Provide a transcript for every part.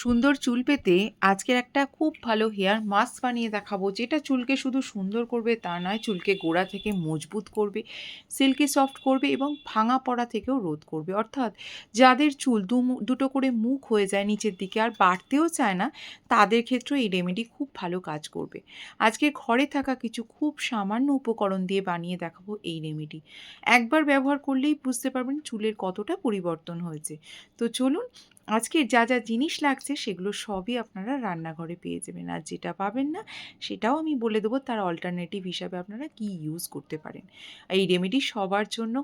সুন্দর চুল পেতে আজকের একটা খুব ভালো হেয়ার মাস্ক বানিয়ে দেখাবো, যেটা চুলকে শুধু সুন্দর করবে তা নয়, চুলকে গোড়া থেকে মজবুত করবে, সিল্কি সফট করবে এবং ভাঙা পড়া থেকেও রোধ করবে। অর্থাৎ যাদের চুল দু দুটো করে মুখ হয়ে যায় নিচের দিকে আর বাড়তেও চায় না, তাদের ক্ষেত্রেও এই রেমেডি খুব ভালো কাজ করবে। আজকে ঘরে থাকা কিছু খুব সামান্য উপকরণ দিয়ে বানিয়ে দেখাবো এই রেমেডি একবার ব্যবহার করলেই বুঝতে পারবেন চুলের কতটা পরিবর্তন হয়েছে। তো চলুন আজকে যা যা জিনিস লাগছে সেগুলো সবই আপনারা রান্নাঘরে পেয়ে যাবেন। আর যেটা পাবেন না, সেটাও আমি বলে দেবো তার অল্টারনেটিভ হিসাবে আপনারা কি ইউজ করতে পারেন। এই রেমেডি সবার জন্য,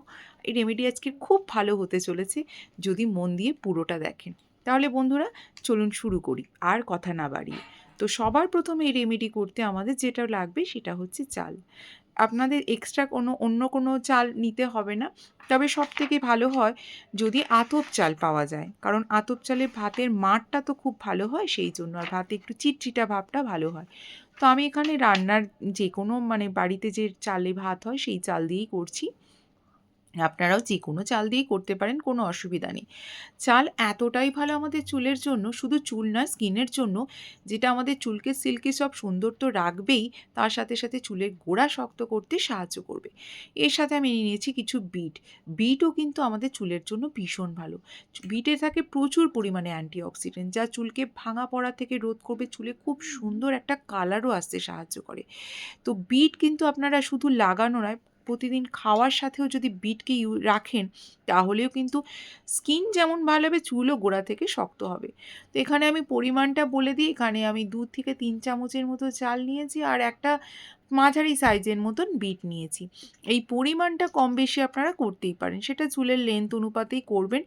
এই রেমেডি আজকে খুব ভালো হতে চলেছে, যদি মন দিয়ে পুরোটা দেখেন। তাহলে বন্ধুরা, চলুন শুরু করি, আর কথা না বাড়িয়ে। তো সবার প্রথমে এই রেমেডি করতে আমাদের যেটা লাগবে সেটা হচ্ছে চাল। আপনাদের এক্সট্রা কোনো, অন্য কোনো চাল নিতে হবে না। তবে সব থেকে ভালো হয় যদি আতপ চাল পাওয়া যায়। কারণ আতপ চালের ভাতের মাঠটা তো খুব ভালো হয়, সেই জন্য আর ভাতে একটু চিটচিটা ভাবটা ভালো হয়। তো আমি এখানে রান্নার যে কোনো মানে বাড়িতে যে চালে ভাত হয়, সেই চাল দিয়েই করছি। আপনারাও যে কোনো চাল দিয়েই করতে পারেন কোনো অসুবিধা নেই। চাল এতটাই ভালো আমাদের চুলের জন্য শুধু চুল নয় স্কিনের জন্য যেটা আমাদের চুলকে সিল্কি সব সুন্দর তো রাখবেই তার সাথে সাথে চুলের গোড়া শক্ত করতে সাহায্য করবে। এর সাথে আমি নিয়ে নিয়েছি কিছু বিট। বিটও কিন্তু আমাদের চুলের জন্য ভীষণ ভালো। বিটে থাকে প্রচুর পরিমাণে অ্যান্টিঅক্সিডেন্ট যা চুলকে ভাঙা পড়া থেকে রোধ করবে চুলে খুব সুন্দর একটা কালারও আসতে সাহায্য করে। তো বিট কিন্তু আপনারা শুধু লাগানো নয় প্রতিদিন খাওয়ার সাথেও যদি বিটকে ইউ, রাখেন, তাহলেও কিন্তু স্কিন যেমন ভালো হবে, চুলও গোড়া থেকে শক্ত হবে। তো এখানে আমি পরিমাণটা বলে দিই, এখানে আমি দু থেকে তিন চামচের মতো চাল নিয়েছি আর একটা মাঝারি সাইজের মতন বিট নিয়েছি। এই পরিমাণটা কম বেশি আপনারা করতেই পারেন, সেটা চুলের লেন্থ অনুপাতেই করবেন।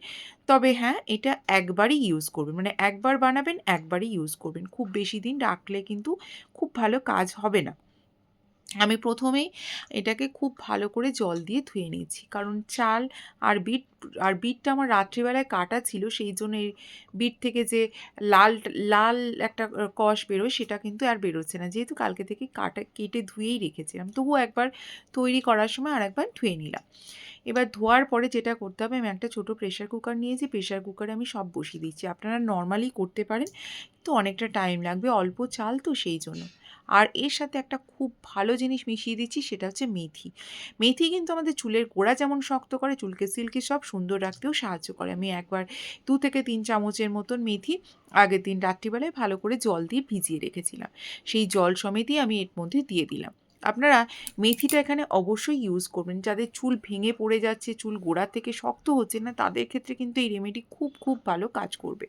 তবে হ্যাঁ এটা একবারই ইউজ করবেন মানে একবার বানাবেন, একবারই ইউজ করবেন। খুব বেশি দিন রাখলে কিন্তু খুব ভালো কাজ হবে না। আমি প্রথমেই এটাকে খুব ভালো করে জল দিয়ে ধুয়ে নিয়েছি। কারণ চাল আর বিট, আর বিটটা আমার রাত্রিবেলায় কাটা ছিল, সেই জন্য এই বিট থেকে যে লাল লাল একটা কষ বেরোয়, সেটা কিন্তু আর বেরোচ্ছে না। যেহেতু কালকে থেকে কাটা, কেটে ধুয়েই রেখেছিলাম, তবুও একবার তৈরি করার সময় আর একবার ধুয়ে নিলাম। এবার ধোয়ার পরে যেটা করতে হবে, আমি একটা ছোটো প্রেশার কুকার নিয়েছি প্রেশার কুকারে আমি সব বসিয়ে দিচ্ছি আপনারা নর্মালি করতে পারেন তো অনেকটা টাইম লাগবে, অল্প চাল তো সেই জন্য। আর এর সাথে একটা খুব ভালো জিনিস মিশিয়ে দিচ্ছি, সেটা হচ্ছে মেথি। মেথি কিন্তু আমাদের চুলের গোড়া যেমন শক্ত করে, চুলকে সিল্কি সব সুন্দর রাখতেও সাহায্য করে। আমি একবার দু থেকে তিন চামচের মতন মেথি আগের দিন রাত্রিবেলায় ভালো করে জল দিয়ে ভিজিয়ে রেখেছিলাম। সেই জল সমেতই আমি এর মধ্যে দিয়ে দিলাম। আপনারা মেথিটা এখানে অবশ্যই ইউজ করবেন। যাদের চুল ভেঙে পড়ে যাচ্ছে, চুল গোড়া থেকে শক্ত হচ্ছে না, তাদের ক্ষেত্রে কিন্তু এই রেমেডি খুব খুব ভালো কাজ করবে।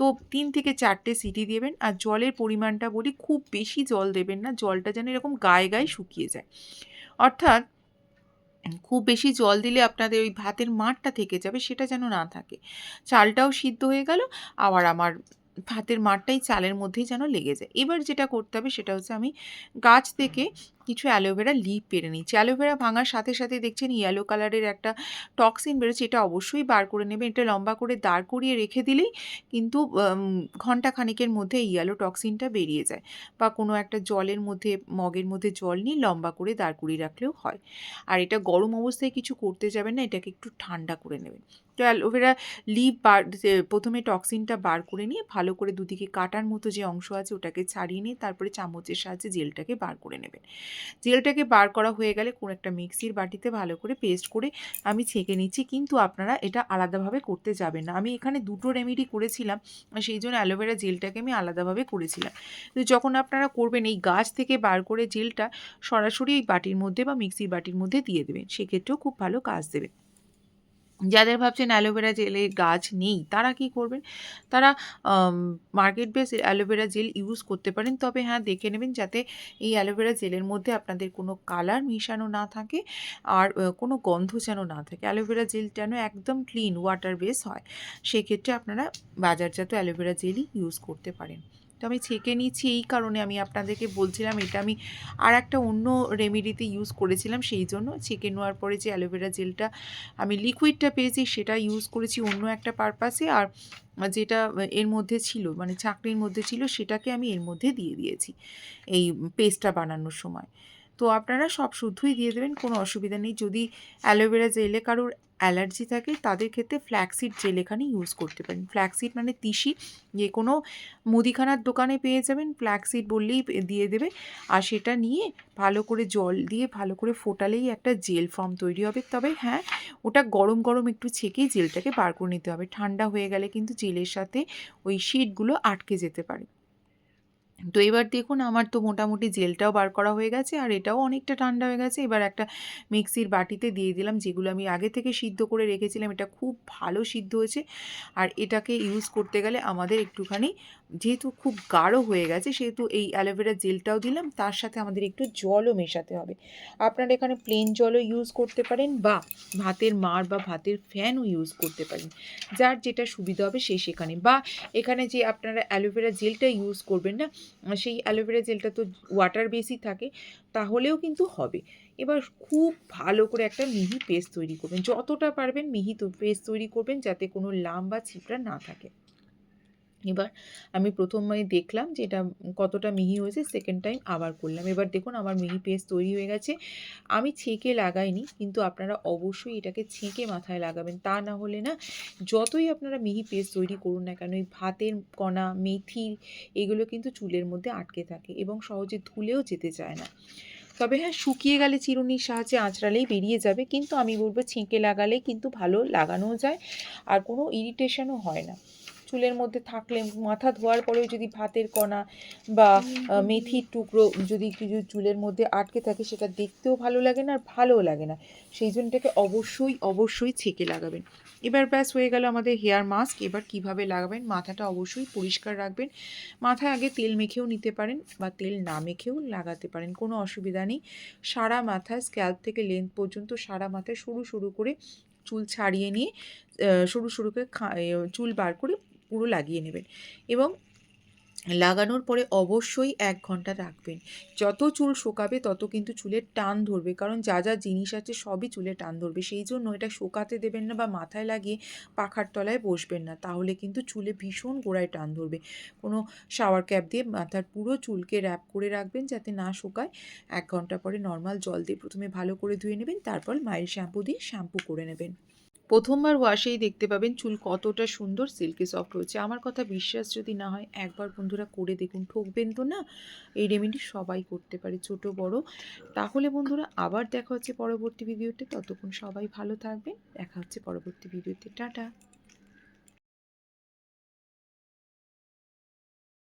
তো তিন থেকে চারটে সিটি দেবেন আর জলের পরিমাণটা বলি খুব বেশি জল দেবেন না, জলটা যেন এরকম গায়ে গায়ে শুকিয়ে যায়। অর্থাৎ খুব বেশি জল দিলে আপনাদের ওই ভাতের মাঠটা থেকে যাবে, সেটা যেন না থাকে। চালটাও সিদ্ধ হয়ে গেল, আবার আমার ভাতের মাঠটাই চালের মধ্যেই যেন লেগে যায়। এবার যেটা করতে হবে সেটা হচ্ছে আমি গাছ থেকে কিছু অ্যালোভেরা লিপ পেরে নিচ্ছি। অ্যালোভেরা ভাঙার সাথে সাথে দেখছেন ইয়েলো কালারের একটা টক্সিন বেরোচ্ছে, এটা অবশ্যই বার করে নেবেন এটা লম্বা করে দাঁড় করিয়ে রেখে দিলেই কিন্তু ঘণ্টা খানিকের মধ্যে ইয়েলো টক্সিনটা বেরিয়ে যায় বা কোনো একটা জলের মধ্যে, মগের মধ্যে জল নিয়ে লম্বা করে দাঁড় করিয়ে রাখলেও হয়। আর এটা গরম অবস্থায় কিছু করতে যাবেন না, এটাকে একটু ঠান্ডা করে নেবেন। তো অ্যালোভেরা লিপ বার প্রথমে টক্সিনটা বার করে নিয়ে ভালো করে দুদিকে কাটার মতো যে অংশ আছে ওটাকে ছাড়িয়ে নিয়ে তারপরে চামচের সাহায্যে জেলটাকে বার করে নেবেন। জেলটাকে বার করা হয়ে গেলে কোনো একটা মিক্সির বাটিতে ভালো করে পেস্ট করে আমি ছেঁকে নিচ্ছি। কিন্তু আপনারা এটা আলাদাভাবে করতে যাবেন না। আমি এখানে দুটো রেমেডি করেছিলাম, সেই জন্য অ্যালোভেরা জেলটাকে আমি আলাদাভাবে করেছিলাম। তো যখন আপনারা করবেন, এই গাছ থেকে বার করে জেলটা সরাসরি এই বাটির মধ্যে বা মিক্সির বাটির মধ্যে দিয়ে দেবেন, সেক্ষেত্রেও খুব ভালো কাজ দেবে। যাদের ভাবছেন অ্যালোভেরা জেলে গাছ নেই, তারা কি করবেন? তারা market base aloe vera gel use করতে পারেন। তবে হ্যাঁ দেখে নেবেন যাতে এই অ্যালোভেরা জেলের মধ্যে আপনাদের কোনো কালার মিশানো না থাকে আর কোনো গন্ধ যেন না থাকে। অ্যালোভেরা জেল যেন একদম ক্লিন ওয়াটার বেস হয়। সেক্ষেত্রে আপনারা বাজারজাত অ্যালোভেরা জেলই ইউজ করতে পারেন। তো আমি ছেঁকে নিচ্ছি, এই কারণে আমি আপনাদেরকে বলছিলাম এটা আমি আর একটা অন্য রেমেডিতে ইউজ করেছিলাম, সেই জন্য ছেঁকে নেওয়ার পরে যে অ্যালোভেরা জেলটা আমি লিকুইডটা পেয়েছি সেটা ইউজ করেছি অন্য একটা পারপাসে আর যেটা এর মধ্যে ছিল মানে চাকরির মধ্যে ছিল সেটাকে আমি এর মধ্যে দিয়ে দিয়েছি, এই পেস্টটা বানানোর সময়। তো আপনারা সব শুদ্ধই দিয়ে দেবেন, কোনো অসুবিধা নেই। যদি অ্যালোভেরা জেলে কারোর অ্যালার্জি থাকে, তাদের ক্ষেত্রে ফ্ল্যাক্সিড জেল এখানে ইউজ করতে পারেন। ফ্ল্যাক্সিড মানে তিসি যে কোনো মুদিখানার দোকানে পেয়ে যাবেন ফ্ল্যাক্সিড বললেই দিয়ে দেবে। আর সেটা নিয়ে ভালো করে জল দিয়ে ভালো করে ফোটালেই একটা জেল ফর্ম তৈরি হবে। তবে হ্যাঁ ওটা গরম গরম একটু ছেঁকেই জেলটাকে বার করে নিতে হবে। ঠান্ডা হয়ে গেলে কিন্তু জেলের সাথে ওই শিটগুলো আটকে যেতে পারে। তো এবার দেখুন, আমার তো মোটামুটি জেলটাও বার করা হয়ে গেছে আর এটাও অনেকটা ঠান্ডা হয়ে গেছে। এবার একটা মিক্সির বাটিতে দিয়ে দিলাম, যেগুলো আমি আগে থেকে সিদ্ধ করে রেখেছিলাম। এটা খুব ভালো সিদ্ধ হয়েছে। আর এটাকে ইউজ করতে গেলে আমাদের একটুখানি যেহেতু খুব গাঢ় হয়ে গেছে, সেহেতু এই অ্যালোভেরা জেলটাও দিলাম, তার সাথে আমাদের একটু জলও মেশাতে হবে। আপনারা এখানে প্লেন জলও ইউজ করতে পারেন বা ভাতের মার বা ভাতের ফ্যানও ইউজ করতে পারেন। যার যেটা সুবিধা হবে সে সেখানে। বা এখানে যে আপনারা অ্যালোভেরা জেলটা ইউজ করবেন না, সেই অ্যালোভেরা জেলটা তো ওয়াটার বেসই থাকে, তাহলেও কিন্তু হবে। এবার খুব ভালো করে একটা মিহি পেস্ট তৈরি করবেন। যতটা পারবেন মিহি পেস্ট তৈরি করবেন, যাতে কোনো লাম বা ছিপড়া না থাকে। এবার আমি প্রথমে দেখলাম যে এটা কতটা মিহি হয়েছে সেকেন্ড টাইম আবার করলাম। এবার দেখুন আমার মিহি পেস্ট তৈরি হয়ে গেছে। আমি ছেঁকে লাগাইনি, কিন্তু আপনারা অবশ্যই এটাকে ছেঁকে মাথায় লাগাবেন। তা না হলে না যতই আপনারা মিহি পেস্ট তৈরি করুন না কেন, এই ভাতের কণা, মেথি এগুলো কিন্তু চুলের মধ্যে আটকে থাকে এবং সহজে ধুলেও যেতে চায় না। তবে হ্যাঁ শুকিয়ে গেলে চিরুনির সাহায্যে আঁচড়ালেই বেরিয়ে যাবে, কিন্তু আমি বলব ছেঁকে লাগালে কিন্তু ভালো লাগানোও যায় আর কোনো ইরিটেশনও হয় না। চুলের মধ্যে থাকলে মাথা ধোয়ার পরেও যদি ভাতের কণা বা মেথির টুকরো যদি কিছু চুলের মধ্যে আটকে থাকে, সেটা দেখতেও ভালো লাগে না আর ভালোও লাগে না। সেই জন্য এটাকে অবশ্যই অবশ্যই ছেঁকে লাগাবেন। এবার ব্যাস হয়ে গেল আমাদের হেয়ার মাস্ক। এবার কীভাবে লাগাবেন? মাথাটা অবশ্যই পরিষ্কার রাখবেন। মাথায় আগে তেল মেখেও নিতে পারেন বা তেল না মেখেও লাগাতে পারেন, কোনো অসুবিধা নেই। সারা মাথায় স্ক্যাল্প থেকে লেন্থ পর্যন্ত সারা মাথায় সরু সরু করে চুল ছাড়িয়ে নিয়ে সরু সরু করে চুল বার করে পুরো লাগিয়ে নেবেন এবং লাগানোর পরে অবশ্যই এক ঘণ্টা রাখবেন। যত চুল শোকাবে তত কিন্তু চুলের টান ধরবে, কারণ যা যা জিনিস আছে সবই চুলে টান ধরবে। সেই জন্য এটা শোকাতে দেবেন না বা মাথায় লাগিয়ে পাখার তলায় বসবেন না, তাহলে কিন্তু চুলে ভীষণ গোড়ায় টান ধরবে। কোনো শাওয়ার ক্যাপ দিয়ে মাথার পুরো চুলকে র্যাপ করে রাখবেন যাতে না শোকায়। এক ঘণ্টা পরে নর্মাল জল দিয়ে প্রথমে ভালো করে ধুয়ে নেবেন, তারপর মায়ের শ্যাম্পু দিয়ে শ্যাম্পু করে নেবেন। প্রথমবার ওয়াশেই দেখতে পাবেন, চুল কতটা সুন্দর সিল্কি সফট হচ্ছে আমার কথা বিশ্বাস যদি না হয়, একবার বন্ধুরা করে দেখুন। ঠকবেন তো না? এই রেমেডি সবাই করতে পারে, ছোট, বড়। তাহলে বন্ধুরা আবার দেখা হচ্ছে পরবর্তী ভিডিওতে ততক্ষণ সবাই ভালো থাকবেন। দেখা হচ্ছে পরবর্তী ভিডিওতে টাটা!